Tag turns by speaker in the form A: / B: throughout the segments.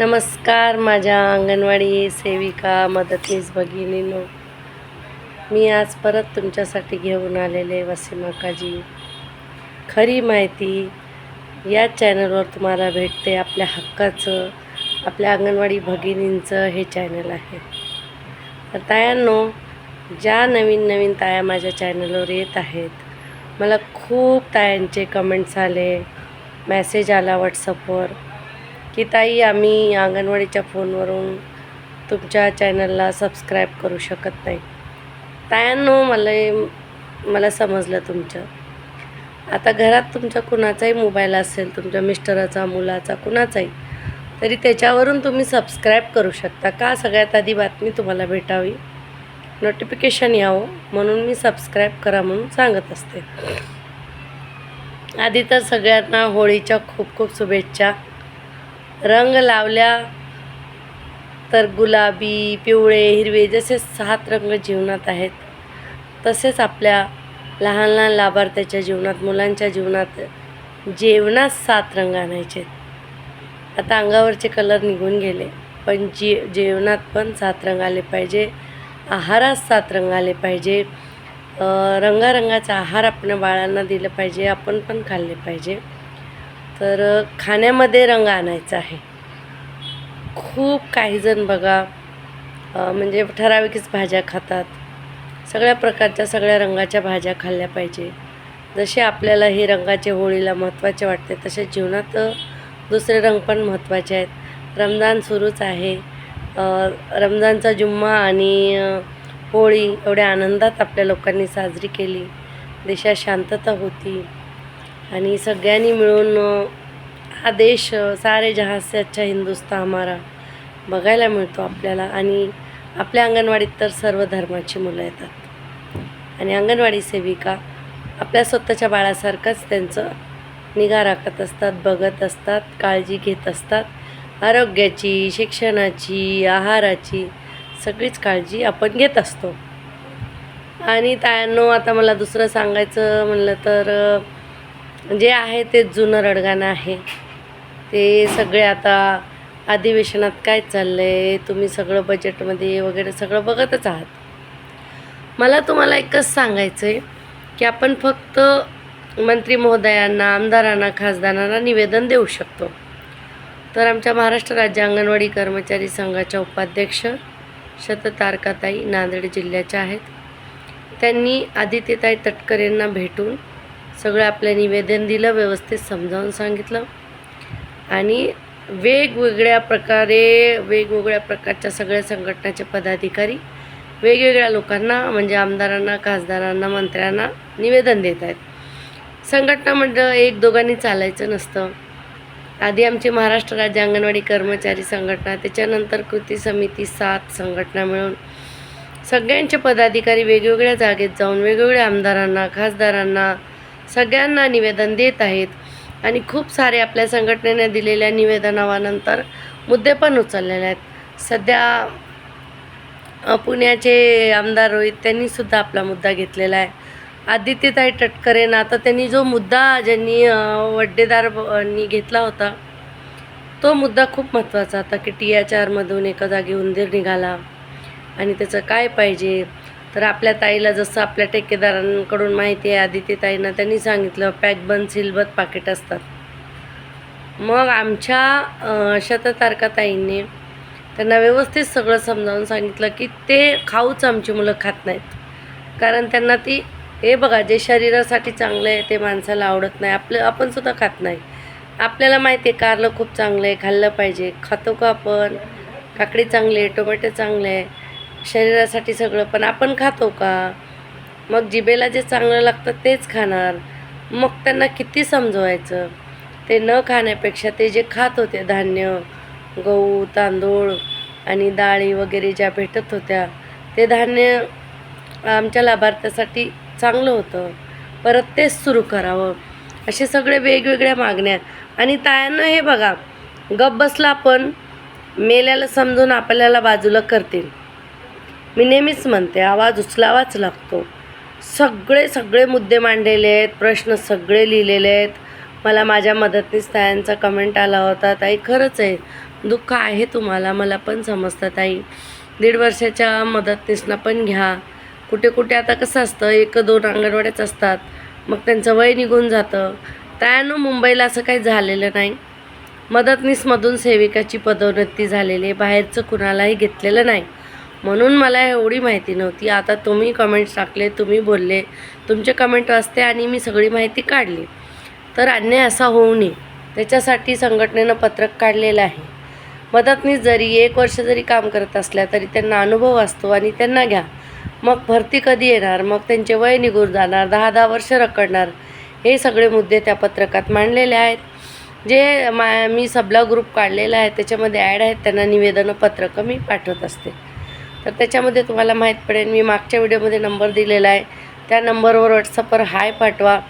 A: नमस्कार माझ्या अंगणवाडी सेविका मदतनीस भगिनीनो. मी आज परत तुमच्यासाठी घेऊन आलेले वसीम काजी खरी माहिती या चॅनलवर तुम्हाला भेटते आपल्या हक्काचं आपल्या अंगणवाडी भगिनींचं हे चॅनल आहे. तर तायांनो ज्या नवीन नवीन ताया माझ्या चॅनलवर येत आहेत मला खूप तायांचे कमेंट्स आले मॅसेज आला व्हॉट्सअपवर की ताई आम्ही अंगणवाडीच्या फोनवरून तुमच्या चॅनलला सबस्क्राईब करू शकत नाही. तायांनो मला मला समजलं तुमचं. आता घरात तुमच्या कुणाचाही मोबाईल असेल तुमच्या मिस्टराचा मुलाचा कुणाचाही तरी त्याच्यावरून तुम्ही सबस्क्राईब करू शकता. का? सगळ्यात आधी बातमी तुम्हाला भेटावी. नोटिफिकेशन यावं म्हणून मी सबस्क्राईब करा म्हणून सांगत असते. आधी तर सगळ्यांना होळीच्या खूप खूप शुभेच्छा. रंग लावल्या तर गुलाबी पिवळे हिरवे जसे सात रंग जीवनात आहेत तसेच आपल्या लहान लहान लाभार्थ्याच्या जीवनात मुलांच्या जीवनात जेवणात सात रंग आणायचे आता अंगावरचे कलर निघून गेले पण जे जेवणात पण सात रंग आले पाहिजे आहारात सात रंग आले पाहिजे रंगारंगाचा आहार आपण बाळांना दिलं पाहिजे आपण पण खाल्ले पाहिजे. तर खाण्यामध्ये रंग आणायचा आहे. खूप काहीजण बघा म्हणजे ठराविकच भाज्या खातात. सगळ्या प्रकारच्या सगळ्या रंगाच्या भाज्या खाल्ल्या पाहिजे. जसे आपल्याला हे रंगाचे होळीला महत्त्वाचे वाटते तसे जीवनात दुसरे रंग पण महत्त्वाचे आहेत. रमजान सुरूच आहे. रमजानचा जुम्मा आणि होळी एवढ्या आनंदात आपल्या लोकांनी साजरी केली. देशात शांतता होती. आणि सगळ्यांनी मिळून हा देश सारे जहाज से अच्छा हिंदुस्तान हमारा बघायला मिळतो आपल्याला. आणि आपल्या अंगणवाडीत तर सर्व धर्माची मुलं येतात. आणि अंगणवाडी सेविका आपल्या स्वतःच्या बाळासारखंच त्यांचं निगा राखत असतात बघत असतात काळजी घेत असतात. आरोग्याची शिक्षणाची आहाराची सगळीच काळजी आपण घेत असतो. आणि तायांनो आता मला दुसरं सांगायचं म्हणलं तर जे आहे ते जुनं रडगाणं आहे. ते सगळे आता अधिवेशनात काय चाललं आहे तुम्ही सगळं बजेटमध्ये वगैरे सगळं बघतच आहात. मला तुम्हाला एकच सांगायचं आहे की आपण फक्त मंत्री महोदयांना आमदारांना खासदारांना निवेदन देऊ शकतो. तर आमच्या महाराष्ट्र राज्य अंगणवाडी कर्मचारी संघाच्या उपाध्यक्ष शततारकाताई नांदेड जिल्ह्याच्या आहेत. त्यांनी आदित्यताई तटकरेंना भेटून सगळं आपलं निवेदन दिलं व्यवस्थित समजावून सांगितलं. आणि वेगवेगळ्या प्रकारे वेगवेगळ्या प्रकारच्या सगळ्या संघटनाचे पदाधिकारी वेगवेगळ्या लोकांना म्हणजे आमदारांना खासदारांना मंत्र्यांना निवेदन देत आहेत. संघटना मंडळ एक दोघांनी चालायचं नसतं. आधी आमची महाराष्ट्र राज्य अंगणवाडी कर्मचारी संघटना त्याच्यानंतर कृती समिती सात संघटना मिळून सगळ्यांचे पदाधिकारी वेगवेगळ्या जागेत जाऊन वेगवेगळ्या आमदारांना खासदारांना सगळ्यांना निवेदन देत आहेत. आणि खूप सारे आपल्या संघटनेने दिलेल्या निवेदनावानंतर मुद्दे पण उचललेले आहेत. सध्या पुण्याचे आमदार रोहित त्यांनीसुद्धा आपला मुद्दा घेतलेला आहे. आदित्यताई तटकरेंना आता त्यांनी जो मुद्दा ज्यांनी वड्डेदारनी वड्डेदारांनी घेतला होता तो मुद्दा खूप महत्त्वाचा होता की टी एच आरमधून एका जागी उंदीर निघाला आणि त्याचं काय पाहिजे? तर आपल्या ताईला जसं आपल्या ठेकेदारांकडून माहिती आहे आदिती ताईंना त्यांनी सांगितलं पॅक बंद सिलबत पाकिट असतात. मग आमच्या शततारका ताईंनी त्यांना व्यवस्थित सगळं समजावून सांगितलं की ते खाऊच आमची मुलं खात नाहीत. कारण त्यांना ती हे बघा जे शरीरासाठी चांगलं आहे ते माणसाला आवडत नाही. आपलं आपण सुद्धा खात नाही. आपल्याला माहिती आहे कारलं खूप चांगलं आहे खाल्लं पाहिजे. खातो का आपण? काकडी चांगली आहे टोमॅटो चांगले आहे. शरीरासाठी सगळं पण आपण खातो का? मग जिभेला जे चांगलं लागतं तेच खाणार. मग त्यांना किती समजवायचं? ते न खाण्यापेक्षा ते जे खात होते धान्य गहू तांदूळ आणि डाळी वगैरे ज्या भेटत होत्या ते धान्य आमच्या लाभार्थ्यासाठी चांगलं होतं. परत तेच सुरू करावं. असे सगळे वेगवेगळ्या मागण्या आणि तायांना हे बघा गप बसला पण मेल्याला समजून आपल्याला बाजूला करतील. मी नेहमीच म्हणते आवाज उचलावाच लागतो. सगळे सगळे मुद्दे मांडलेले आहेत प्रश्न सगळे लिहिलेले आहेत. मला माझ्या मदतनीस तायांचा कमेंट आला होता. ताई खरंच आहे. दुःख आहे तुम्हाला. मला पण समजतं ताई. दीड वर्षाच्या मदतनीसनं पण घ्या. कुठे कुठे आता कसं असतं एक दोन अंगणवाड्याच असतात. मग त्यांचं वय निघून जातं. त्यानं मुंबईला असं काही झालेलं नाही. मदतनीसमधून सेविकाची पदोन्नती झालेली आहे. बाहेरचं कुणालाही घेतलेलं नाही. म्हणून मला एवढी माहिती नव्हती. आता तुम्ही कमेंट्स टाकले तुम्ही बोलले तुमचे कमेंट वाचते आणि मी सगळी माहिती काढली. तर अन्याय असा होऊ नये. त्याच्यासाठी संघटनेनं पत्रक काढलेलं आहे. मदतनीस जरी एक वर्ष जरी काम करत असल्या तरी त्यांना अनुभव असतो आणि त्यांना घ्या. मग भरती कधी येणार? मग त्यांचे वय निघून जाणार? दहा दहा वर्ष रखडणार? हे सगळे मुद्दे त्या पत्रकात मांडलेले आहेत. जे मा मी सबला ग्रुप काढलेला आहे त्याच्यामध्ये ॲड आहेत. त्यांना निवेदनं पत्रकं मी पाठवत असते. तर त्याच्यामध्ये तुम्हाला माहीत पडेल मी मागच्या व्हिडिओमध्ये नंबर दिलेला आहे. त्या नंबरवर व्हॉट्सअपवर हाय पाठवा.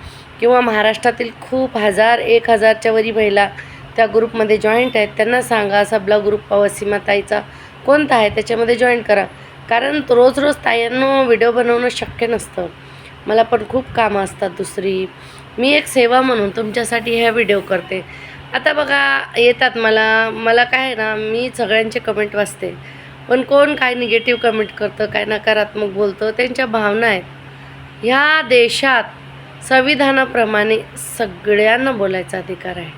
A: किंवा महाराष्ट्रातील खूप हजार एक हजारच्या वरी महिला त्या ग्रुपमध्ये जॉईंट आहेत. त्यांना सांगा सबला ग्रुप वसीमाताईचा कोणता आहे त्याच्यामध्ये जॉईन करा. कारण रोज रोज ताईंनो व्हिडिओ बनवणं शक्य नसतं. मला पण खूप कामं असतात दुसरी. मी एक सेवा म्हणून तुमच्यासाठी ह्या व्हिडिओ करते. आता बघा येतात मला. मला काय आहे ना मी सगळ्यांचे कमेंट वाचते. पण कोण काय निगेटिव्ह कमेंट करतं काय नकारात्मक बोलतं त्यांच्या भावना आहेत. ह्या देशात संविधानाप्रमाणे सगळ्यांना बोलायचा अधिकार आहे.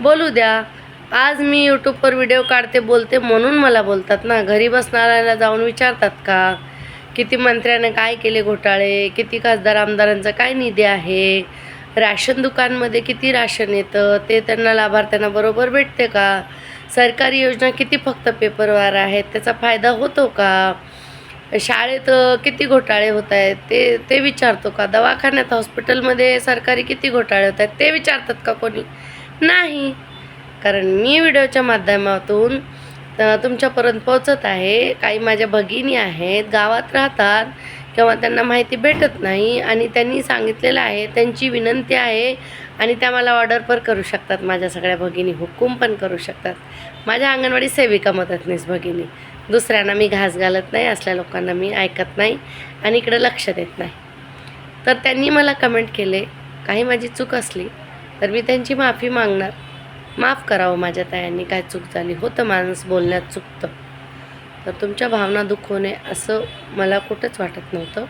A: बोलू द्या आज मी यूट्यूबवर व्हिडिओ काढते बोलते म्हणून मला बोलतात ना घरी बसणाऱ्याला जाऊन विचारतात का? किती मंत्र्याने काय केले घोटाळे? किती खासदार आमदारांचा काय निधी आहे? राशन दुकानमध्ये किती राशन येतं? ते त्यांना लाभार्थ्यांना बरोबर भेटते का? सरकारी योजना किती फक्त पेपरवार आहेत? त्याचा फायदा होतो का? शाळेत किती घोटाळे होत आहेत? ते ते विचारतो का? दवाखान्यात हॉस्पिटलमध्ये सरकारी किती घोटाळे होत आहेत? ते विचारतात का कोणी? नाही. कारण मी व्हिडिओच्या माध्यमातून तुमच्यापर्यंत पोहोचत आहे. काही माझ्या भगिनी आहेत गावात राहतात किंवा त्यांना माहिती भेटत नाही आणि त्यांनी सांगितलेलं आहे त्यांची विनंती आहे आणि त्या मला ऑर्डर पण करू शकतात. माझ्या सगळ्या भगिनी हुकूम पण करू शकतात. माझ्या अंगणवाडी सेविका मदतनीस भगिनी. दुसऱ्यांना मी घास घालत नाही असल्या लोकांना मी ऐकत नाही आणि इकडं लक्ष देत नाही. तर त्यांनी मला कमेंट केले काही माझी चूक असली तर मी त्यांची माफी मागणार. माफ करावं माझ्या तायांनी काय चूक झाली? होतं माणूस बोलण्यात चुकतं. तर तुमच्या भावना दुःख नये असं मला कुठंच वाटत नव्हतं.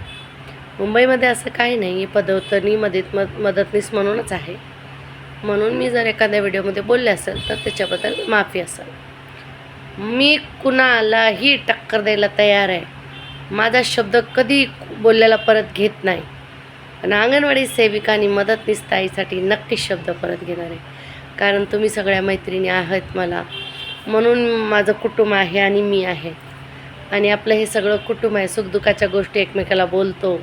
A: मुंबईमध्ये असं काही नाही आहे पदवतनी मदत मद मदतनीस म्हणूनच आहे. म्हणून मी जर एखाद्या व्हिडिओमध्ये बोलले असेल तर त्याच्याबद्दल माफी असेल मी कुणालाही टक्कर द्यायला तयार आहे. माझा शब्द कधी बोलल्याला परत घेत नाही. पण अंगणवाडी सेविका आणि मदतनीस ताईसाठी नक्कीच शब्द परत घेणार आहे. कारण तुम्ही सगळ्या मैत्रिणी आहात मला. म्हणून माझं कुटुंब आहे आणि मी आहे. आणि आपलं हे सगळं कुटुंब आहे सुखदुःखाच्या गोष्टी एकमेकाला बोलतो.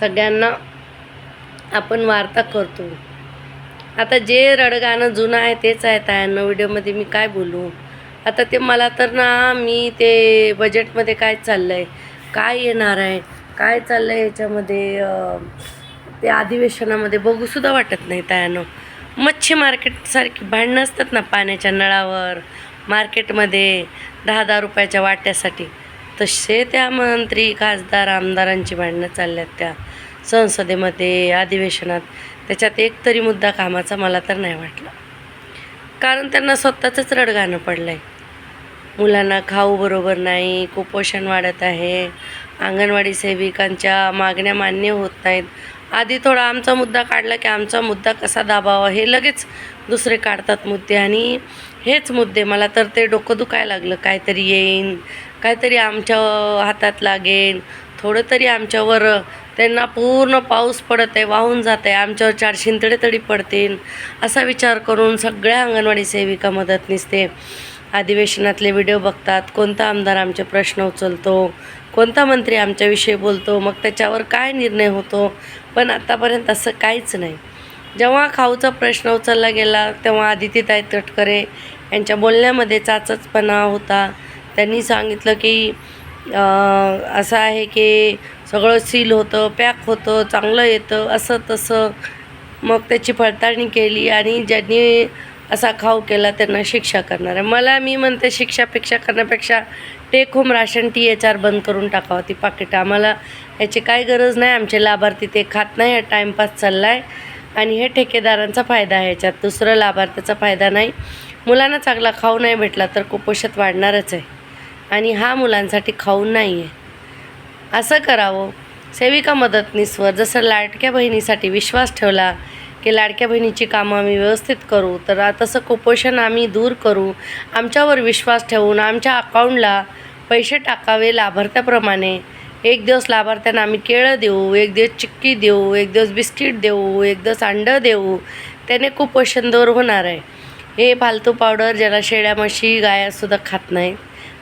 A: सगळ्यांना आपण वार्ता करतो. आता जे रडगाणं जुनं आहे तेच आहे तायांना. व्हिडिओमध्ये मी काय बोलू? आता ते मला तर ना मी ते बजेटमध्ये काय चाललं आहे काय येणार आहे? काय चाललं आहे याच्यामध्ये ते अधिवेशनामध्ये बघूसुद्धा वाटत नाही तायानं. मच्छी मार्केटसारखी भांडणं असतात ना पाण्याच्या नळावर मार्केटमध्ये दहा दहा रुपयाच्या वाट्यासाठी. तसे त्या मंत्री खासदार आमदारांची भांडणं चालल्यात त्या संसदेमध्ये अधिवेशनात. त्याच्यात एक तरी मुद्दा कामाचा मला तर नाही वाटला. कारण त्यांना स्वतःचंच रडगाणं पडलं आहे मुलांना खाऊ बरोबर नाही कुपोषण वाढत आहे. अंगणवाडी सेविकांच्या मागण्या मान्य होत नाहीत. आधी थोडा आमचा मुद्दा काढला की आमचा मुद्दा कसा दाबावा हे लगेच दुसरे काढतात मुद्दे. आणि हेच मुद्दे मला तर ते डोकं दुखायला लागलं. काहीतरी येईन काहीतरी आमच्या हातात लागेल थोडं तरी आमच्यावर त्यांना पूर्ण पाऊस पडत आहे वाहून जात आहे आमच्यावर चार शिंतडे तरी पडतील असा विचार करून सगळ्या अंगणवाडी सेविका मदत निसते. अधिवेशनातले व्हिडिओ बघतात कोणता आमदार आमचे प्रश्न उचलतो कोणता मंत्री आमच्याविषयी बोलतो मग त्याच्यावर काय निर्णय होतो पण आत्तापर्यंत असं काहीच नाही. जेव्हा खाऊचा प्रश्न उचलला गेला तेव्हा आदितीताई तटकरे यांच्या बोलण्यामध्ये चाचचपणा होता. त्यांनी सांगितलं की असं आहे की सगळं सील होतं पॅक होतं चांगलं येतं असं तसं. मग त्याची पडताळणी केली आणि ज्यांनी असा खाऊ केला त्यांना शिक्षा करणार आहे. मला मी म्हणते शिक्षापेक्षा करण्यापेक्षा take home ration T H R बंद करून टाकावं ती पाकिटं. आम्हाला याची काही गरज नाही. आमचे लाभार्थी ते खात नाही. हा टाईमपास चालला आहे आणि हे ठेकेदारांचा फायदा आहे याच्यात. दुसरं लाभार्थ्याचा फायदा नाही. मुलांना चांगला खाऊ नाही भेटला तर कुपोषित वाढणारच आहे. आणि हा मुलांसाठी खाऊ नाही आहे असं करावं. सेविका मदतनीसवर जसं लाडक्या बहिणीसाठी विश्वास ठेवला की लाडक्या बहिणीची कामं आम्ही व्यवस्थित करू तर तसं कुपोषण आम्ही दूर करू. आमच्यावर विश्वास ठेवून आमच्या अकाउंटला पैसे टाकावे लाभार्थ्याप्रमाणे. एक दिवस लाभार्थ्यांना आम्ही केळं देऊ एक दिवस चिक्की देऊ एक दिवस बिस्किट देऊ एक दिवस अंडं देऊ. त्याने कुपोषण दूर होणार आहे. हे फालतू पावडर ज्याला शेळ्या म्हशी गायासुद्धा खात नाहीत.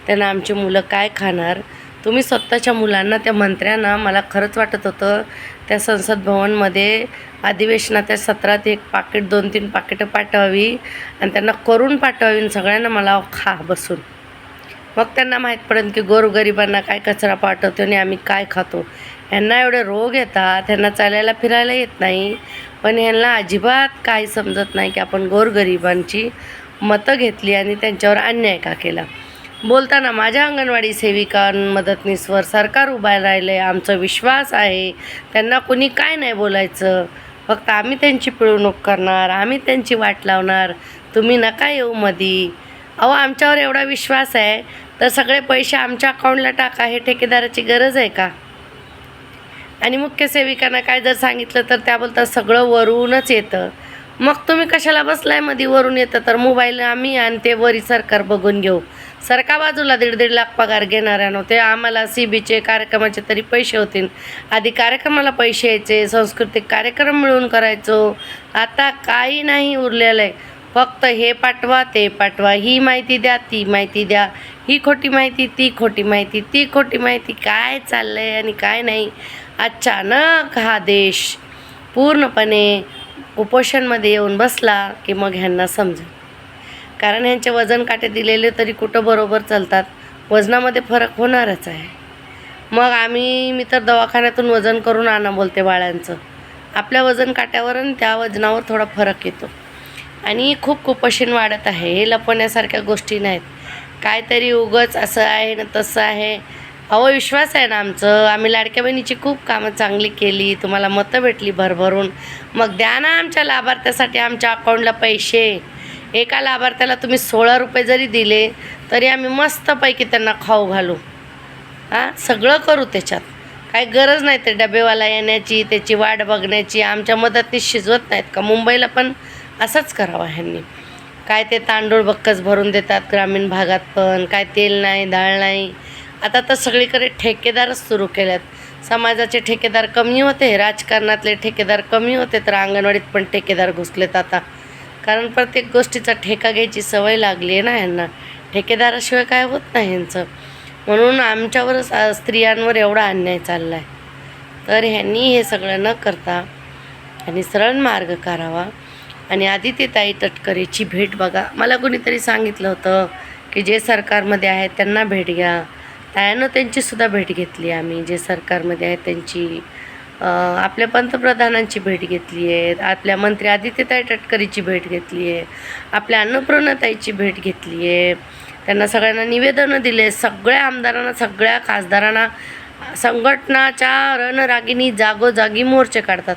A: त्यांना आमची मुलं काय खाणार? तुम्ही स्वतःच्या मुलांना त्या मंत्र्यांना मला खरंच वाटत होतं त्या संसद भवनमध्ये अधिवेशनाच्या सत्रात एक पाकिट दोन तीन पाकिटं पाठवावी आणि त्यांना करून पाठवावी आणि सगळ्यांना मला खा बसून. मग त्यांना माहीत पडेल की गोरगरिबांना काय कचरा पाठवतो आणि आम्ही काय खातो. ह्यांना एवढे रोग येतात ह्यांना चालायला फिरायला येत नाही पण ह्यांना अजिबात काही समजत नाही की आपण गोरगरिबांची मतं घेतली आणि त्यांच्यावर अन्याय का केला. बोलताना माझ्या अंगणवाडी सेविका मदतनीसवर सरकार उभा राहिलं आहे आमचा विश्वास आहे. त्यांना कोणी काय नाही बोलायचं. फक्त आम्ही त्यांची पिळवणूक करणार आम्ही त्यांची वाट लावणार. तुम्ही नका येऊ मधी. अहो आमच्यावर एवढा विश्वास आहे तर सगळे पैसे आमच्या अकाउंटला टाका हे ठेकेदाराची गरज आहे का? आणि मुख्य सेविकांना काय जर सांगितलं तर त्या बोलतात सगळं वरूनच येतं. मग तुम्ही कशाला बसलायमध्ये वरून येतं तर मोबाईल आम्ही आणि ते वरी सरकार बघून घेऊ. सरका बाजूला दीड दीड लाख पगार घेणाऱ्या नव्हते आम्हाला सी बीचे कार्यक्रमाचे तरी पैसे होतील. आधी कार्यक्रमाला पैसे यायचे सांस्कृतिक कार्यक्रम मिळून करायचो. आता काही नाही उरलेलं आहे. फक्त हे पाठवा ते पाठवा. ही माहिती द्या ती माहिती द्या. ही खोटी माहिती ती खोटी माहिती ती खोटी माहिती. काय चाललं आहे आणि काय नाही. अचानक हा देश पूर्णपणे कुपोषणमध्ये येऊन बसला की मग ह्यांना समजेल. कारण ह्यांचे वजन काटे दिलेले तरी कुठं बरोबर चालतात? वजनामध्ये फरक होणारच आहे. मग आम्ही मी तर दवाखान्यातून वजन करून आणा बोलते बाळांचं. आपल्या वजन काट्यावर आणि त्या वजनावर थोडा फरक येतो. आणि खूप कुपोषण वाढत आहे. हे लपवण्यासारख्या गोष्टी नाहीत. काहीतरी उगच असं आहे ना तसं आहे. अहो विश्वास आहे ना आमचं. आम्ही लाडक्या बहिणीची खूप कामं चांगली केली. तुम्हाला मतं भेटली भरभरून. मग द्या ना आमच्या लाभार्थ्यासाठी आमच्या अकाउंटला पैसे. एका लाभार्थ्याला तुम्ही सोळा रुपये जरी दिले तरी आम्ही मस्तपैकी त्यांना खाऊ घालू. हां? सगळं करू त्याच्यात. काही गरज नाही ते डबेवाला येण्याची त्याची वाट बघण्याची आमच्या मदतनी शिजवत नाहीत का? मुंबईला पण असंच करावं ह्यांनी. काय ते तांदूळ बक्कस भरून देतात ग्रामीण भागात पण काय तेल नाही डाळ नाही. आता तर सगळीकडे ठेकेदारच सुरू केल्यात. समाजाचे ठेकेदार कमी होते राजकारणातले ठेकेदार कमी होते तर अंगणवाडीत पण ठेकेदार घुसलेत आता. कारण प्रत्येक गोष्टीचा ठेका घ्यायची सवय लागली आहे ना ह्यांना. ठेकेदाराशिवाय काय होत नाही ह्यांचं. म्हणून आमच्यावरच स्त्रियांवर एवढा अन्याय चालला आहे तर ह्यांनी हे सगळं न करता आणि सरळ मार्ग करावा आणि आदित्यताई तटकरेची भेट बघा. मला कोणीतरी सांगितलं होतं की जे सरकारमध्ये आहेत त्यांना भेट घ्या. त्यानं त्यांचीसुद्धा भेट घेतली आम्ही. जे सरकारमध्ये आहेत त्यांची आपल्या पंतप्रधानांची भेट घेतली आहे. आपल्या मंत्री आदित्यताई टटकरीची भेट घेतली आहे. आपल्या अन्नपूर्णताईची भेट घेतली आहे. त्यांना सगळ्यांना निवेदनं दिले सगळ्या आमदारांना सगळ्या खासदारांना संघटनाच्या रणरागिनी जागोजागी मोर्चे काढतात.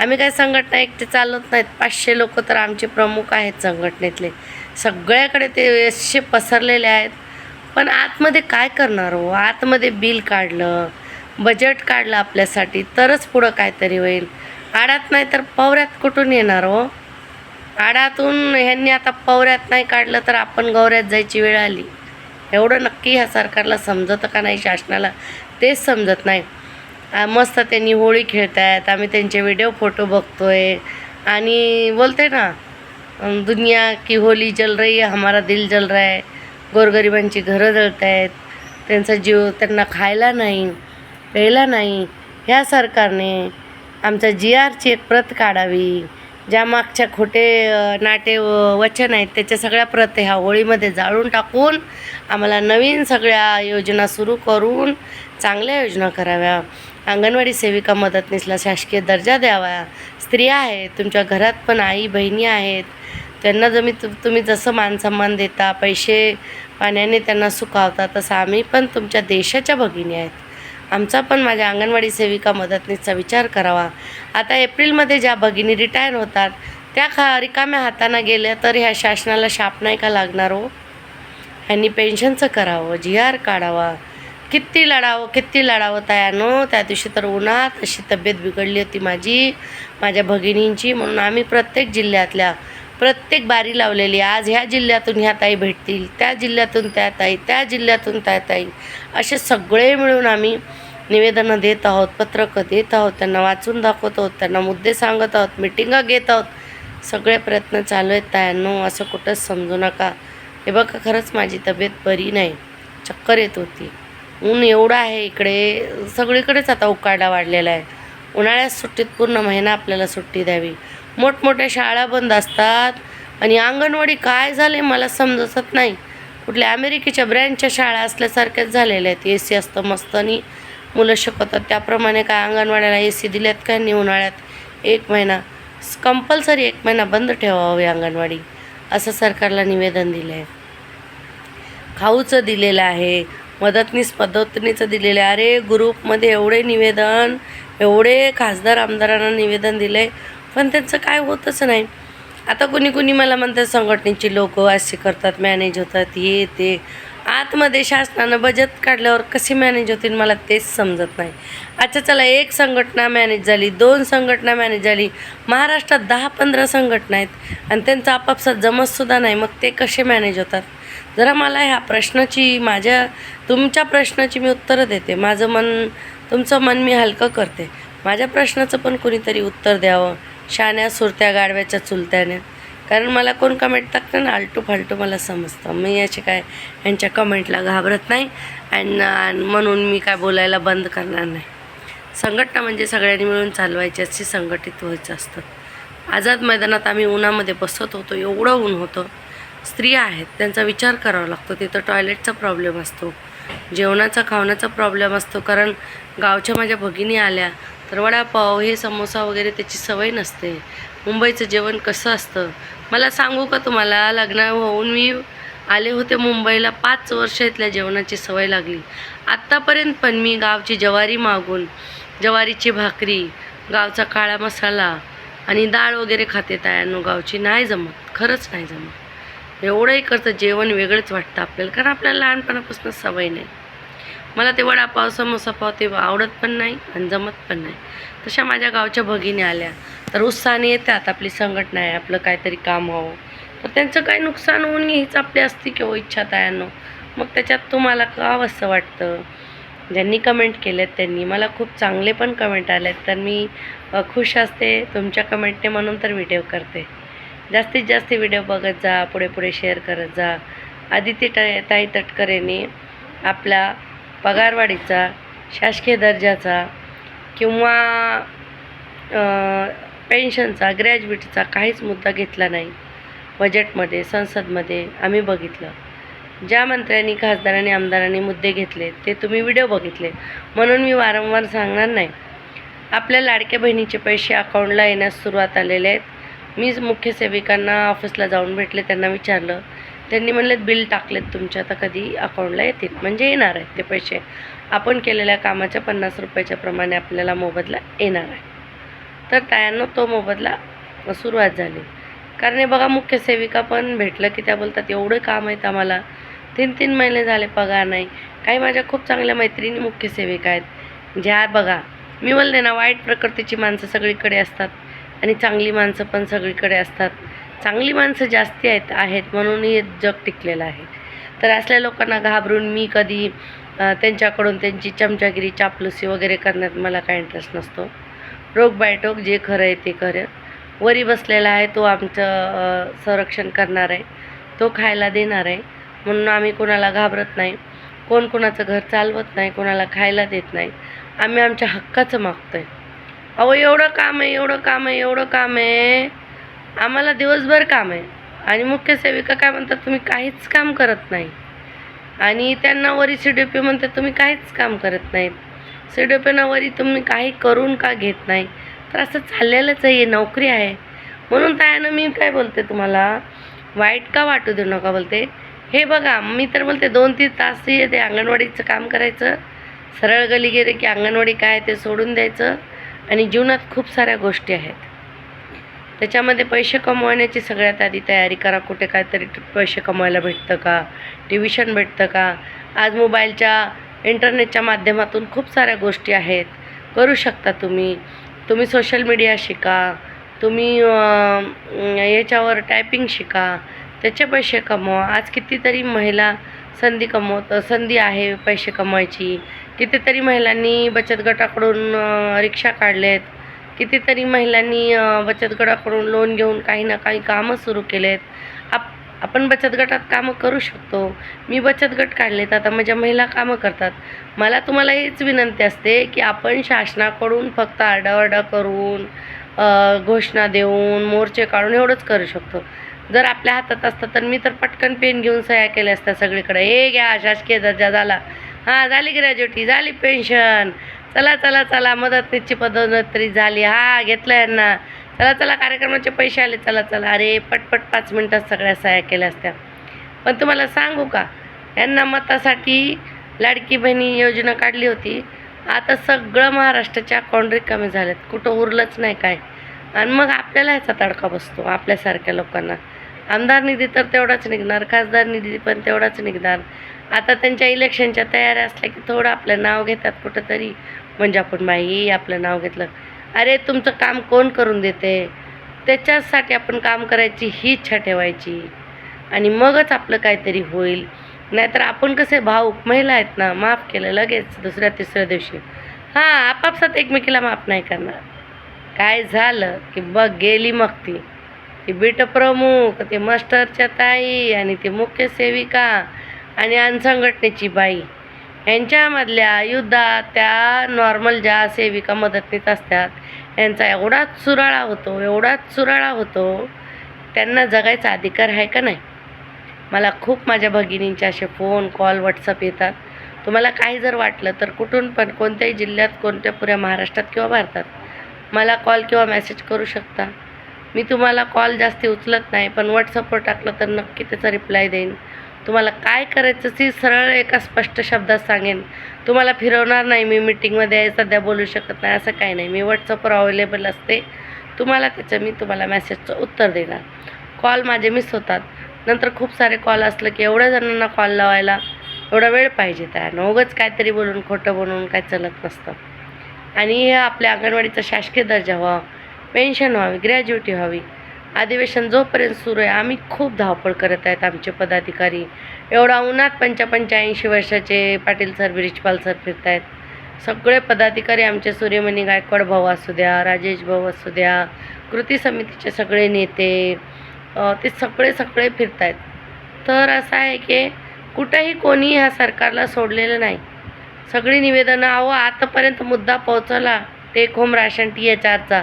A: आम्ही काय संघटना एकटे चालत नाहीत. पाचशे लोक तर आमचे प्रमुख आहेत संघटनेतले. सगळ्याकडे ते असे पसरलेले आहेत. पण आतमध्ये काय करणार हो? आतमध्ये बिल काढलं बजेट काढलं आपल्यासाठी तरच पुढं काहीतरी होईल. आडात नाही तर पवऱ्यात कुठून येणार हो? आडातून ह्यांनी आता पवऱ्यात नाही काढलं तर आपण गौऱ्यात जायची वेळ आली. एवढं नक्की ह्या सरकारला समजतं का नाही शासनाला तेच समजत नाही. मस्त त्यांनी होळी खेळत आहेत आम्ही त्यांचे व्हिडिओ फोटो बघतोय. आणि बोलते ना दुनिया की होली जल रही है हमारा दिल जल रहा है. गोरगरिबांची घरं जळत आहेत त्यांचा जीव त्यांना खायला नाही. प्यायला नाही. ह्या सरकारने आमच्या जी आरची एक प्रत काढावी. ज्या मागच्या खोटे नाटे वचन आहेत त्याच्या सगळ्या प्रत ह्या होळीमध्ये जाळून टाकून आम्हाला नवीन सगळ्या योजना सुरू करून चांगल्या योजना कराव्या. अंगणवाडी सेविका मदतनीसला शासकीय दर्जा द्यावा. स्त्रिया आहेत तुमच्या घरात पण आई बहिणी आहेत. त्यांना जमी तु तुम्ही जसं मानसन्मान देता पैसे पाण्याने त्यांना सुखावता तसं आम्ही पण तुमच्या देशाच्या भगिनी आहेत. आमचा पण माझ्या अंगणवाडी सेविका मदतनीसचा विचार करावा. आता एप्रिलमध्ये ज्या भगिनी रिटायर होतात त्या खा रिकाम्या हातानं गेल्या तर ह्या शासनाला शाप नाही का लागणार हो? ह्यांनी पेन्शनचं करावं जी आर काढावा. किती लढावं किती लढावं तयानो हो, त्या दिवशी तर उन्हात अशी तब्येत बिघडली होती माझी माझ्या भगिनींची. म्हणून आम्ही प्रत्येक जिल्ह्यातल्या प्रत्येक बारी लावलेली आज ह्या जिल्ह्यातून ह्या ताई भेटतील त्या जिल्ह्यातून त्या ताई त्या जिल्ह्यातून त्या ताई. असे सगळे मिळून आम्ही निवेदनं देत आहोत पत्रकं देत आहोत त्यांना वाचून दाखवत आहोत त्यांना मुद्दे सांगत आहोत मिटिंगा घेत आहोत. सगळे प्रयत्न चालू आहेत. तायांनो असं कुठंच समजू नका. हे बघा खरंच माझी तब्येत बरी नाही. चक्कर येत होती. ऊन एवढं आहे इकडे. सगळीकडेच आता उकाडा वाढलेला आहे. उन्हाळ्यात सुट्टीत पूर्ण महिना आपल्याला सुट्टी द्यावी. मोठमोठ्या शाळा बंद असतात. आणि अंगणवाडी काय झाले मला समजत नाही. कुठल्या अमेरिकेच्या ब्रँडच्या शाळा असल्यासारख्याच झालेल्या आहेत. ए सी असतं मस्त आणि मुलं शिकवतात. त्याप्रमाणे काय अंगणवाड्याला ए सी दिल्यात काय नाही उन्हाळ्यात? एक महिना. कंपल्सरी एक महिना बंद ठेवावी अंगणवाडी. असं सरकारला निवेदन दिलं आहे खाऊचं दिलेलं आहे. मदतनीस पद्धतीचं दिलेलं आहे. अरे ग्रुपमध्ये एवढे निवेदन एवढे खासदार आमदारांना निवेदन दिलं आहे पण त्यांचं काय होतच नाही. आता कुणी कुणी मला म्हणतात संघटनेची लोक असे करतात मॅनेज होतात हे ते. आतमध्ये शासनानं बजेट काढल्यावर कसे मॅनेज होतील मला तेच समजत नाही. अच्छा चला एक संघटना मॅनेज झाली दोन संघटना मॅनेज झाली. महाराष्ट्रात दहा पंधरा संघटना आहेत आणि त्यांचा आपापसात जमतसुद्धा नाही. मग ते कसे मॅनेज होतात? जरा मला ह्या प्रश्नाची माझ्या तुमच्या प्रश्नाची मी उत्तरं देते. माझं मन तुमचं मन मी हलकं करते. माझ्या प्रश्नाचं पण कुणीतरी उत्तर द्यावं. शाण्या सुरत्या गाडव्याच्या चुलत्याने. कारण मला कोण कमेंट टाकतं ना आलटू फालटू मला समजतं. मी याचे काय यांच्या कमेंटला घाबरत नाही. अँड म्हणून मी काय बोलायला बंद करणार नाही. संघटना म्हणजे सगळ्यांनी मिळून चालवायची अशी संघटित व्हायचं असतं. आझाद मैदानात आम्ही उन्हामध्ये बसत होतो एवढं ऊन होतं. स्त्रिया आहेत त्यांचा विचार करावा लागतो. तिथं टॉयलेटचा प्रॉब्लेम असतो. जेवणाचा खावण्याचा प्रॉब्लेम असतो. कारण गावच्या माझ्या भगिनी आल्या. तर वडापाव हे समोसा वगैरे त्याची सवय नसते. मुंबईचं जेवण कसं असतं? मला सांगू का तुम्हाला? लग्न होऊन मी आले होते मुंबईला पाच वर्ष इथल्या जेवणाची सवय लागली. आत्तापर्यंत पण मी गावची ज्वारी मागून ज्वारीची भाकरी गावचा काळा मसाला आणि डाळ वगैरे खाते तयानो गावची नाही जमत. खरंच नाही जमत. एवढंही करतं जेवण वेगळंच वाटतं आपल्याला. कारण आपल्याला लहानपणापासून सवय नाही. मला ते वडापाव समोसा पाव ते आवडत पण नाही आणि जमत पण नाही. तशा माझ्या गावच्या भगिनी आल्या. तर उत्साहाने येतात आपली संघटना आहे आपलं काहीतरी काम व्हावं तर त्यांचं काही नुकसान होऊन हीच आपली असती किंवा इच्छा तयानो मग त्याच्यात तुम्हाला का असं वाटतं? ज्यांनी कमेंट केलेत त्यांनी. मला खूप चांगले पण कमेंट आलेत. तर मी खुश असते. तुमच्या कमेंटने म्हणून तर व्हिडिओ करते. जास्तीत जास्त व्हिडिओ बघत जा पुढे पुढे शेअर करत जा. आदिती ट ताई तटकरेने आपला पगारवाढीचा शासकीय दर्जाचा किंवा पेन्शनचा ग्रॅज्युएटचा काहीच मुद्दा घेतला नाही. बजेटमध्ये संसदमध्ये आम्ही बघितलं. ज्या मंत्र्यांनी खासदारांनी आमदारांनी मुद्दे घेतले ते तुम्ही व्हिडिओ बघितले. म्हणून मी वारंवार सांगणार नाही. आपल्या लाडक्या बहिणीचे पैसे अकाउंटला येण्यास सुरुवात आलेले आहेत. मीच मुख्य सेविकांना ऑफिसला जाऊन भेटले त्यांना विचारलं. त्यांनी म्हणलेत बिल टाकलेत तुमच्या आता कधी अकाउंटला येतील? म्हणजे येणार आहेत ते पैसे. आपण केलेल्या कामाच्या पन्नास रुपयाच्या प्रमाणे आपल्याला मोबदला येणार आहे. तर तायांना तो मोबदला सुरुवात झाली. कारण हे बघा मुख्य सेविका पण भेटलं की त्या बोलतात एवढं काम आहेत आम्हाला. तीन तीन महिने झाले पगार नाही. काही माझ्या खूप चांगल्या मैत्रिणी मुख्य सेविका आहेत. ज्या बघा मी म्हणले ना वाईट प्रकृतीची माणसं सगळीकडे असतात आणि चांगली माणसं पण सगळीकडे असतात. चांगली माणसं जास्ती आहेत आहेत म्हणून हे जग टिकलेलं आहे. तर असल्या लोकांना घाबरून मी कधी त्यांच्याकडून त्यांची चमचागिरी चापलुसी वगैरे करण्यात मला काय इंटरेस्ट नसतो. रोग बायटोक जे खरं आहे ते खरं. वरी बसलेला आहे तो आमचं संरक्षण करणार आहे. तो खायला देणार आहे. म्हणून आम्ही कोणाला घाबरत नाही. कोण कोणाचं घर चालवत नाही कोणाला खायला देत नाही. आम्ही आमच्या हक्काचं मागतो आहे अहो एवढं काम आहे एवढं काम आहे एवढं काम आहे. आम्हाला दिवसभर काम आहे. आणि मुख्य सेविका काय म्हणतात तुम्ही काहीच काम करत नाही. आणि त्यांना वरी सी डी पी म्हणतात तुम्ही काहीच काम करत नाहीत. सी डी पीना वरी तुम्ही काही करून का घेत नाही. तर असं चाललेलंच आहे नोकरी आहे. म्हणून त्यानं मी काय बोलते तुम्हाला वाईट का वाटू देऊ नका बोलते. हे बघा मी तर बोलते दोन तीन तास ते अंगणवाडीचं काम करायचं. सरळ गली गेले की अंगणवाडी काय आहे ते सोडून द्यायचं. आणि जीवनात खूप साऱ्या गोष्टी आहेत. त्याच्यामध्ये पैसे कमवण्याची सगळ्यात आधी तयारी करा. कुठे काहीतरी पैसे कमवायला भेटतं का? ट्युशन भेटतं का? आज मोबाईलच्या इंटरनेटच्या माध्यमातून खूप साऱ्या गोष्टी आहेत. करू शकता तुम्ही. तुम्ही सोशल मीडिया शिका. तुम्ही याच्यावर टायपिंग शिका. त्याचे पैसे कमवा. आज कितीतरी महिला संधी कमवत संधी आहे पैसे कमवायची. कितीतरी महिलांनी बचत गटाकडून रिक्षा रिक्षा काढलेत. कितीतरी महिलांनी बचत गटाकडून लोन घेऊन काही ना काही कामं सुरू केलेत. आप आपण बचत गटात कामं करू शकतो. मी बचत गट काढलेत आता माझ्या महिला कामं करतात. मला तुम्हाला हीच विनंती असते की आपण शासनाकडून फक्त आरडाओरडा करून घोषणा देऊन मोर्चे काढून एवढंच करू शकतो. जर आपल्या हातात असतं तर मी तर पटकन पेन घेऊन सह्या केल्या असत्या सगळीकडे. हे घ्या शासकीय दर्जा झाला. हां झाली ग्रॅज्युटी झाली पेन्शन चला चला चला मदतनीसची पदोन्नती झाली. हा घेतलं यांना. चला चला कार्यक्रमाचे पैसे आले. चला चला. अरे पटपट पाच मिनटात सगळ्या सहाय्या केल्या असत्या. पण तुम्हाला सांगू का यांना मतासाठी लाडकी बहिणी योजना काढली होती. आता सगळं महाराष्ट्राच्या अकाउंट रिकामे झाल्यात कुठं उरलंच नाही काय. आणि मग आपल्याला ह्याचा तडका बसतो आपल्यासारख्या लोकांना. आमदार निधी तर तेवढाच निघणार खासदार निधी पण तेवढाच निघणार. आता त्यांच्या इलेक्शनच्या तयाऱ्या असल्या की थोडं आपलं नाव घेतात कुठंतरी. म्हणजे आपण माई आपलं नाव घेतलं. अरे तुमचं काम कोण करून देते? त्याच्यासाठी आपण काम करायची ही इच्छा ठेवायची. आणि मगच आपलं काहीतरी होईल. नाहीतर आपण कसे भाऊक महिला आहेत ना माफ केलं लगेच दुसऱ्या तिसऱ्या दिवशी. हां आपापसात एकमेकीला माफ नाही करणार. काय झालं की बघ गेली मग ती. ती बीट प्रमुख ते मास्टरच्या ताई आणि ती मुख्य सेविका आणि अनसंघटनेची बाई. यांच्यामधल्या युद्धात त्या नॉर्मल ज्या सेविका मदतीत असतात यांचा एवढाच चुराळा होतो एवढाच चुराळा होतो त्यांना जगायचा अधिकार आहे का नाही? मला खूप माझ्या भगिनींचे असे फोन कॉल व्हॉट्सअप येतात. तुम्हाला काही जर वाटलं तर कुठून पण कोणत्याही जिल्ह्यात कोणत्या पुऱ्या महाराष्ट्रात किंवा भारतात मला कॉल किंवा मेसेज करू शकता. मी तुम्हाला कॉल जास्ती उचलत नाही पण व्हॉट्सअपवर टाकलं तर नक्की त्याचा रिप्लाय देईन. तुम्हाला काय करायचं ती सरळ एका स्पष्ट शब्दात सांगेन. तुम्हाला फिरवणार नाही मी मीटिंगमध्ये आहे सध्या बोलू शकत नाही असं काही नाही. मी व्हॉट्सअपवर अवेलेबल असते. तुम्हाला त्याचं मी तुम्हाला मेसेजचं उत्तर देणार. कॉल माझे मिस होतात. नंतर खूप सारे कॉल असलं की एवढ्या जणांना कॉल लावायला एवढा वेळ पाहिजे त्या उगंच काहीतरी बोलून खोटं बोलून काय चलत नसतं. आणि हे आपल्या अंगणवाडीचा शासकीय दर्जा व्हावा. पेन्शन व्हावी ग्रॅज्युटी व्हावी. अधिवेशन जोपर्यंत सुरू आहे आम्ही खूप धावपळ करत आहेत आमचे पदाधिकारी. एवढा उन्हात पंचा पंच्याऐंशी वर्षाचे पाटील सर ब्रिजपाल सर फिरत आहेत सगळे पदाधिकारी आमचे सूर्यमणी गायकवाड भाऊ असू द्या राजेश भाऊ असू द्या कृती समितीचे सगळे नेते ते सगळे सगळे फिरत आहेत तर असं आहे की कुठंही कोणी ह्या सरकारला सोडलेलं नाही. सगळी निवेदनं अहो आतापर्यंत मुद्दा पोहोचवला take home ration T H आरचा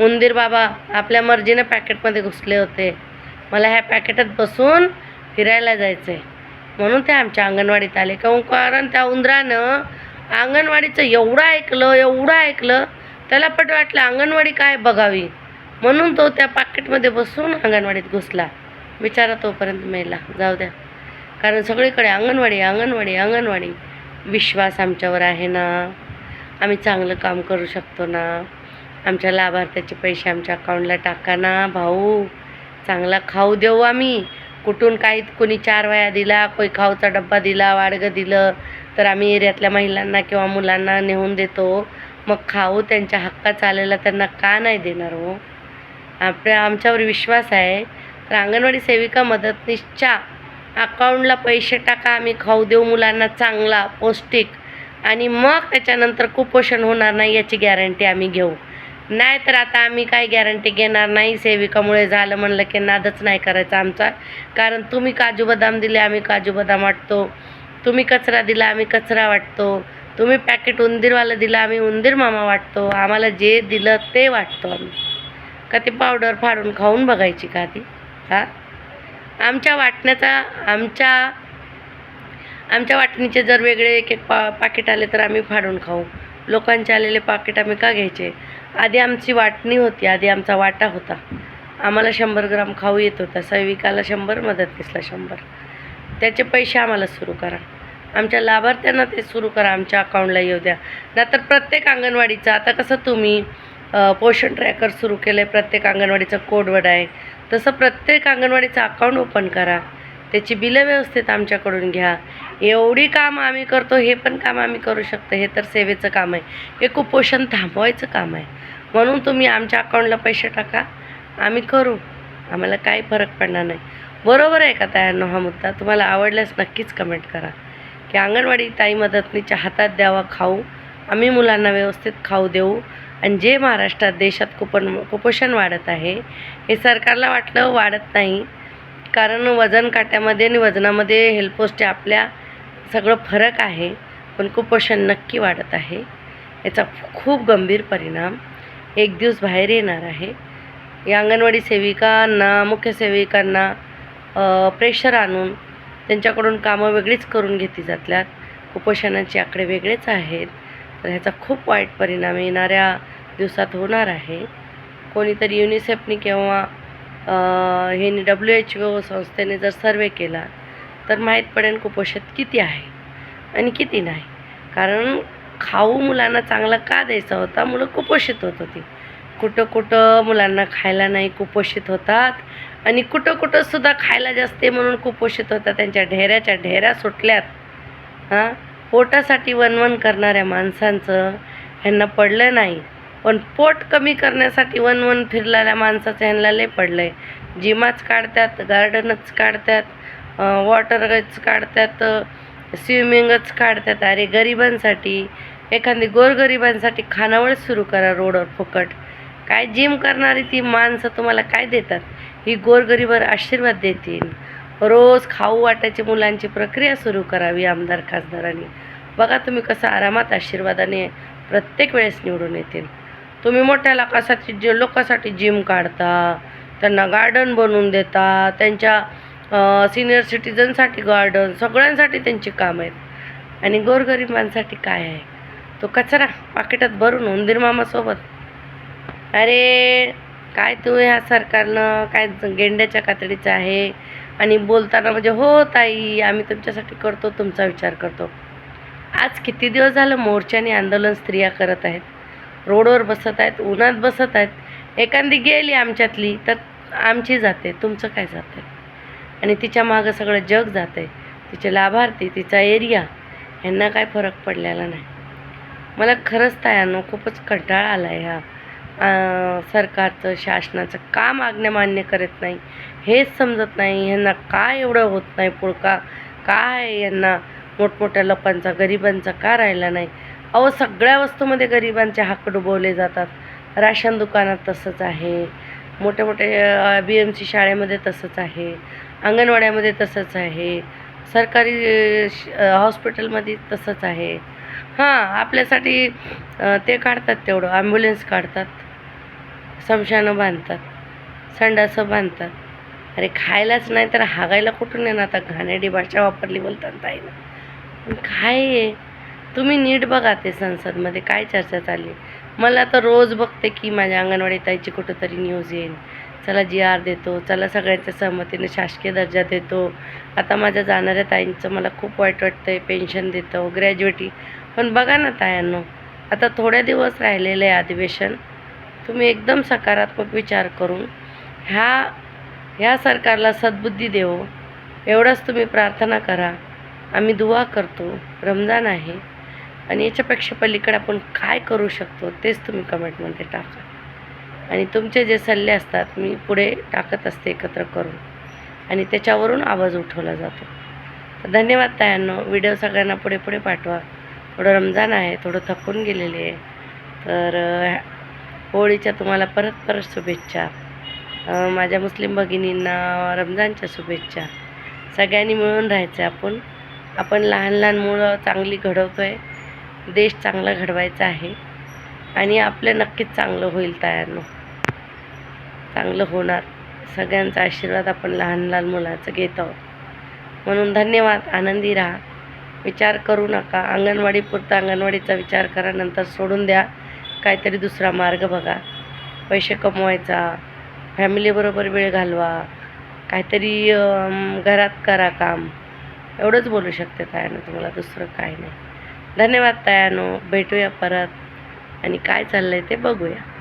A: उंदीर बाबा आपल्या मर्जीनं पॅकेटमध्ये घुसले होते. मला ह्या पॅकेटात बसून फिरायला जायचं आहे म्हणून ते आमच्या अंगणवाडीत आले. काहून? कारण त्या उंदरानं अंगणवाडीचं एवढं ऐकलं एवढं ऐकलं त्याला पट वाटलं अंगणवाडी काय बघावी. म्हणून तो त्या पाकिटमध्ये बसून अंगणवाडीत घुसला. बिचारा तोपर्यंत मेला. जाऊ द्या. कारण सगळीकडे अंगणवाडी अंगणवाडी अंगणवाडी. विश्वास आमच्यावर आहे ना? आम्ही चांगलं काम करू शकतो ना? आमच्या लाभार्थ्याचे पैसे आमच्या अकाउंटला टाका ना भाऊ. चांगला खाऊ देऊ आम्ही. कुठून काही कोणी चार वया दिला कोणी खाऊचा डब्बा दिला वाडगं दिलं तर आम्ही एरियातल्या महिलांना किंवा मुलांना नेऊन देतो. मग खाऊ त्यांच्या हक्काचं आलेला त्यांना का नाही देणार हो? आपल्या आमच्यावर विश्वास आहे. तर अंगणवाडी सेविका मदतनीसच्या अकाउंटला पैसे टाका आम्ही खाऊ देऊ मुलांना चांगला पौष्टिक. आणि मग त्याच्यानंतर कुपोषण होणार नाही याची गॅरंटी आम्ही घेऊ. नाही तर आता आम्ही काही गॅरंटी घेणार नाही? सेविकामुळे झालं म्हणलं की नादच नाही करायचा आमचा. कारण तुम्ही काजू बदाम दिले आम्ही काजू बदाम वाटतो. तुम्ही कचरा दिला आम्ही कचरा वाटतो. तुम्ही पॅकेट उंदीरवालं दिलं आम्ही उंदीर मामा वाटतो. आम्हाला जे दिलं ते वाटतो आम्ही. का ती पावडर फाडून खाऊन बघायची का ती? हा? आमच्या वाटण्याचा आमच्या आमच्या वाटणीचे जर वेगळे एक एक पा पाकिट आले तर आम्ही फाडून खाऊ. लोकांचे आलेले पाकिट आम्ही का घ्यायचे? आधी आमची वाटणी होती आधी आमचा वाटा होता. आम्हाला शंभर ग्राम खाऊ येत होता सैविकाला शंभर मदतनीसला शंभर. त्याचे पैसे आम्हाला सुरू करा. आमच्या लाभार्थ्यांना ते सुरू करा आमच्या अकाउंटला येऊ द्या. नाहीतर प्रत्येक अंगणवाडीचं आता कसं तुम्ही पोषण ट्रॅकर सुरू केलं आहे प्रत्येक अंगणवाडीचा कोडवड आहे तसं प्रत्येक अंगणवाडीचं अकाउंट ओपन करा. त्याची बिलं व्यवस्थित आमच्याकडून घ्या. एवढी काम आम्ही करतो हे पण काम आम्ही करू शकतो. हे तर सेवेचं काम आहे. हे कुपोषण थांबवायचं काम आहे. म्हणून तुम्ही आमच्या अकाउंटला पैसे टाका. आम्ही करू. आम्हाला काही फरक पडणार नाही. बरोबर आहे का तयार हा मुद्दा तुम्हाला आवडल्यास नक्कीच कमेंट करा. की अंगणवाडी ताई मदतनीच्या हातात द्यावा खाऊ. आम्ही मुलांना व्यवस्थित खाऊ देऊ. आणि जे महाराष्ट्रात देशात कुपन कुपोषण वाढत आहे हे सरकारला वाटलं वाढत नाही. कारण वजन काट्यामध्ये आणि वजनामध्ये हेल्पोस्टे आपल्या सगळं फरक आहे पण कुपोषण नक्की वाढत आहे. याचा खूप गंभीर परिणाम. एक दिवस बाहेर येणार आहे. या अंगणवाडी सेविकांना मुख्य सेविकांना प्रेशर आणून त्यांच्याकडून कामं वेगळीच करून घेतली जातल्यात कुपोषणाचे आकडे वेगळेच आहेत. तर ह्याचा खूप वाईट परिणाम येणाऱ्या दिवसात होणार आहे. कोणीतरी युनिसेफनी किंवा अ, डब्ल्यू एच ओ संस्थेने जर सर्वे केला तर माहीत पडेल कुपोषित किती आहे आणि किती नाही. कारण खाऊ मुलांना चांगला का द्यायचा होता? मुलं कुपोषित होत होती. कुठं कुठं मुलांना खायला नाही कुपोषित होतात आणि कुठं कुठं सुद्धा खायला जास्त आहे म्हणून कुपोषित होतात. त्यांच्या ढेऱ्याच्या ढेऱ्या सुटल्यात. हां? पोटासाठी वनवन करणाऱ्या माणसांचं ह्यांना पडलं नाही. पण पोट कमी करण्यासाठी वनवन फिरलेल्या माणसाचं ह्यांना लय पडलं आहे जिमाच काढतात गार्डनच काढतात. वॉटरच काढतात स्विमिंगच काढतात. अरे गरिबांसाठी एखादी गोरगरिबांसाठी खानावळ सुरू करा रोडवर फुकट. काय जिम करणारी ती माणसं तुम्हाला काय देतात? ही गोरगरिबर आशीर्वाद देतील. रोज खाऊ वाटायची मुलांची प्रक्रिया सुरू करावी आमदार खासदारांनी. बघा तुम्ही कसं आरामात आशीर्वादाने प्रत्येक वेळेस निवडून येतील. तुम्ही मोठ्या लोकांसाठी जे लोकांसाठी जिम काढता त्यांना गार्डन बनवून देता त्यांच्या सिनियर सिटीजनसाठी गार्डन सगळ्यांसाठी त्यांची कामं आहेत. आणि गोरगरिबांसाठी काय आहे? तो कचरा पाकिटात भरून उंदीर मामासोबत. अरे काय तू ह्या सरकारनं काय गेंड्याच्या कातडीचं आहे? आणि बोलताना म्हणजे हो ताई आम्ही तुमच्यासाठी करतो तुमचा विचार करतो. आज किती दिवस झालं मोर्चाने आंदोलन स्त्रिया करत आहेत? रोडवर बसत आहेत उन्हात बसत आहेत. एखादी गेली आमच्यातली तर आमची जाते. तुमचं काय जाते? आणि तिच्या मागं सगळं जग जाते तिचे लाभार्थी तिचा एरिया ह्यांना काय फरक पडलेला नाही. मला खरंच तयानो खूपच कंटाळा आला आहे ह्या सरकारचं शासनाचं का मागण्या मान्य करत नाही? हेच समजत नाही. ह्यांना का एवढं होत नाही पुळका काय यांना मोठमोठ्या लोकांचा गरिबांचा का राहिला नाही? अहो सगळ्या वस्तूमध्ये गरिबांचे हक्क डुबवले जातात. राशन दुकानात तसंच आहे. मोठ्या मोठ्या बी एम सी शाळेमध्ये तसंच आहे. अंगणवाड्यामध्ये तसंच आहे. सरकारी श- हॉस्पिटलमध्ये तसंच आहे. हां आपल्यासाठी ते काढतात तेवढं. ॲम्ब्युलन्स काढतात. समशानं बांधतात. संडासं बांधतात. अरे खायलाच नाही तर हागायला कुठून येणार? आता घाणेडी भाषा वापरली बोलतात ताईनं. पण काय आहे? तुम्ही नीट बघा ते संसदमध्ये काय चर्चा चालली मला तर रोज बघते की माझ्या अंगणवाडी ताईची कुठंतरी न्यूज येईल चला जी आर देतो चला सगळ्यांच्या सहमतीने शासकीय दर्जा देतो. आता माझ्या जाणाऱ्या ताईंचं मला खूप वाईट वाटतं आहे पेन्शन देतो ग्रॅज्युएटी पण बघा ना तायांनो आता थोड्या दिवस राहिलेलं आहे अधिवेशन. तुम्ही एकदम सकारात्मक विचार करून ह्या ह्या सरकारला सद्बुद्धी देवो. एवढंच तुम्ही प्रार्थना करा. आम्ही दुवा करतो. रमजान आहे. आणि याच्यापेक्षा पलीकडे आपण काय करू शकतो तेच तुम्ही कमेंटमध्ये टाका. आणि तुमचे जे सल्ले असतात मी पुढे टाकत असते एकत्र करून. आणि त्याच्यावरून आवाज उठवला जातो. तर धन्यवाद तायांनो. व्हिडिओ सगळ्यांना पुढे पुढे पाठवा. थोडं रमजान आहे थोडं थकून गेलेले आहे. तर होळीच्या तुम्हाला परत परत शुभेच्छा. माझ्या मुस्लिम भगिनींना रमजानच्या शुभेच्छा. सगळ्यांनी मिळून राहायचं आपण. आपण लहान लहान मुलं चांगली घडवतो आहे देश चांगला घडवायचा आहे. आणि आपलं नक्कीच चांगलं होईल तयारनं चांगलं होणार. सगळ्यांचा आशीर्वाद आपण लहान लहान मुलाचं घेत आहोत. म्हणून धन्यवाद. आनंदी राहा. विचार करू नका. अंगणवाडी पुरता अंगणवाडीचा विचार करा. नंतर सोडून द्या. काहीतरी दुसरा मार्ग बघा. पैसे कमवायचा. फॅमिलीबरोबर वेळ घालवा. काहीतरी घरात करा काम. एवढंच बोलू शकते तायानं. तुम्हाला दुसरं काय नाही. धन्यवाद तायानो. भेटूया परत. आणि काय चाललं आहे ते बघूया.